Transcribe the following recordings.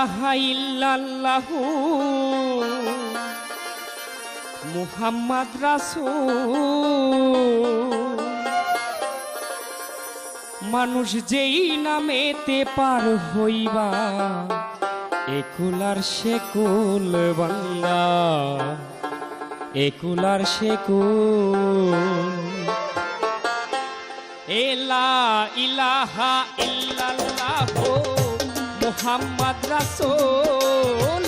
ইলাহা ইল্লাল্লাহু। মুহাম্মদ মানুষ যেই নামেতে পার হইবা, একুলার শেকুল বান্দা। একুলার শেকুল এলা ইলাহা ইল্লাল্লাহু। মুহাম্মদ রাসূল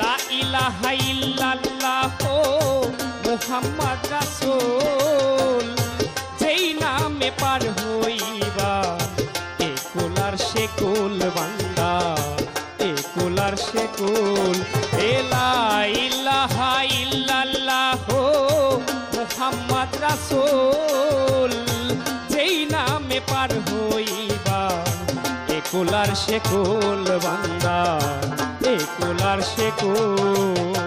লা ইলাহা ইল্লাল্লাহু মুহাম্মদ রাসূল যেই নামে পার হইবা একুলার শেকুল বান্দা একুলার শেকুল এলা ইলাহা ইল্লাল্লাহু মুহাম্মদ রাসূল। একুলার শেকুল বান্দা কুলার শেকুল।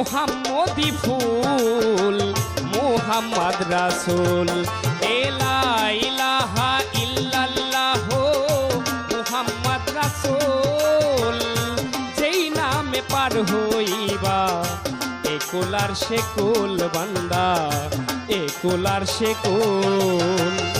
মোহাম্মদি ফুল, মোহাম্মদ রাসুল। এলা ইলাহা ইল্লাল্লাহ, মোহাম্মদ রাসূল। যেই নামে পার হইবা একুলার শেকুল বান্দা একুলার শেকুল লক্ষবার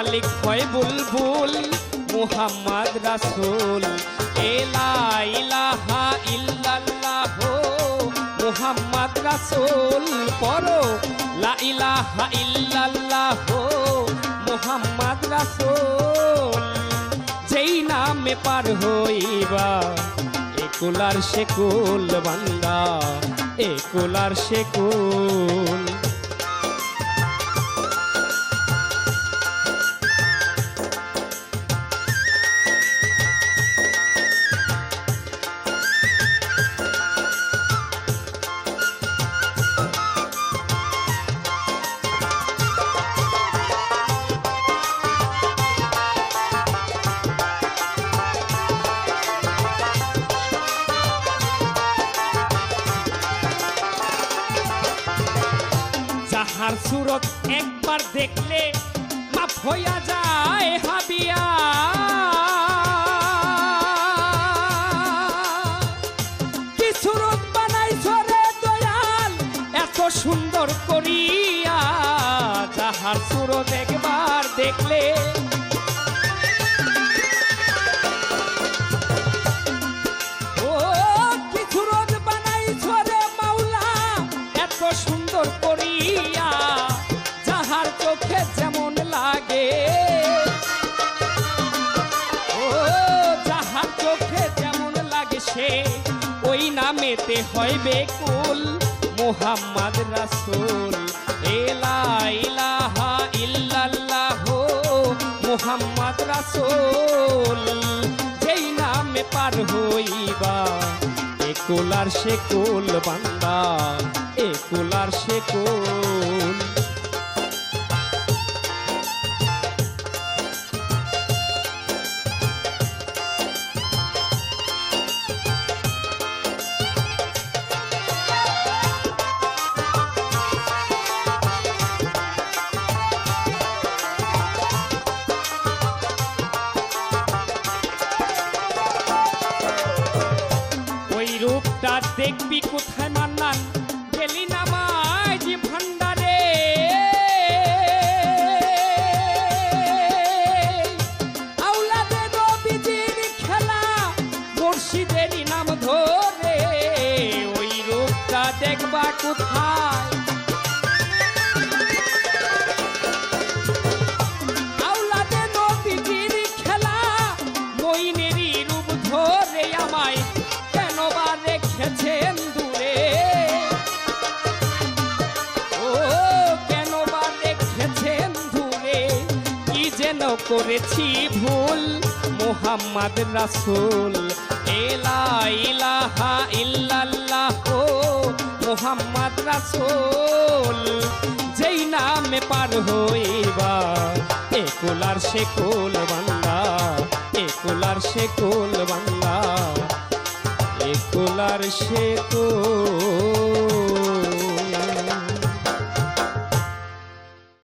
মালিক হয় বুলবুল, মুহাম্মদ রাসূল। এলা ইলাহা মুহাম্মদ রাসূল। পড়ো, লা ইলাহা ইল্লাল্লাহ মুহাম্মদ রাসূল। যেই নামে পার হইবা একুলার শেকুল বান্দা একুলার শেকুল যাহার সুরত একবার দেখলে মাফ হইয়া যায় হাবিয়া। কি সুরত বানাই রে দয়াল, এত সুন্দর করিয়া। তাহার সুরত একবার দেখলে নামেতে হয় বেকুল মোহাম্মদ রাসুল। এলা ইলাহা ইল্লাল্লাহ মোহাম্মদ রাসুল। যেই নামে পার হইবা একুলার সে কুল বান্দা একুলার সে কুল। দেখবি কোথায় মান্নান? গেলি নামায় যে ভান্ডারে। আউলাদে রবিজির খেলা, মুর্শিদেরই নাম ধরে। ওই রূপটা দেখবা কোথায়? করেছি ভুল, মোহাম্মদ রাসূল। এলা ইলাহা ইল্লাল্লাহ মোহাম্মদ রাসূল। যেই নামে পার হইবা একুলার সে কুল বান্দা একুলার সে কুল বান্দা একুলার সে কুল।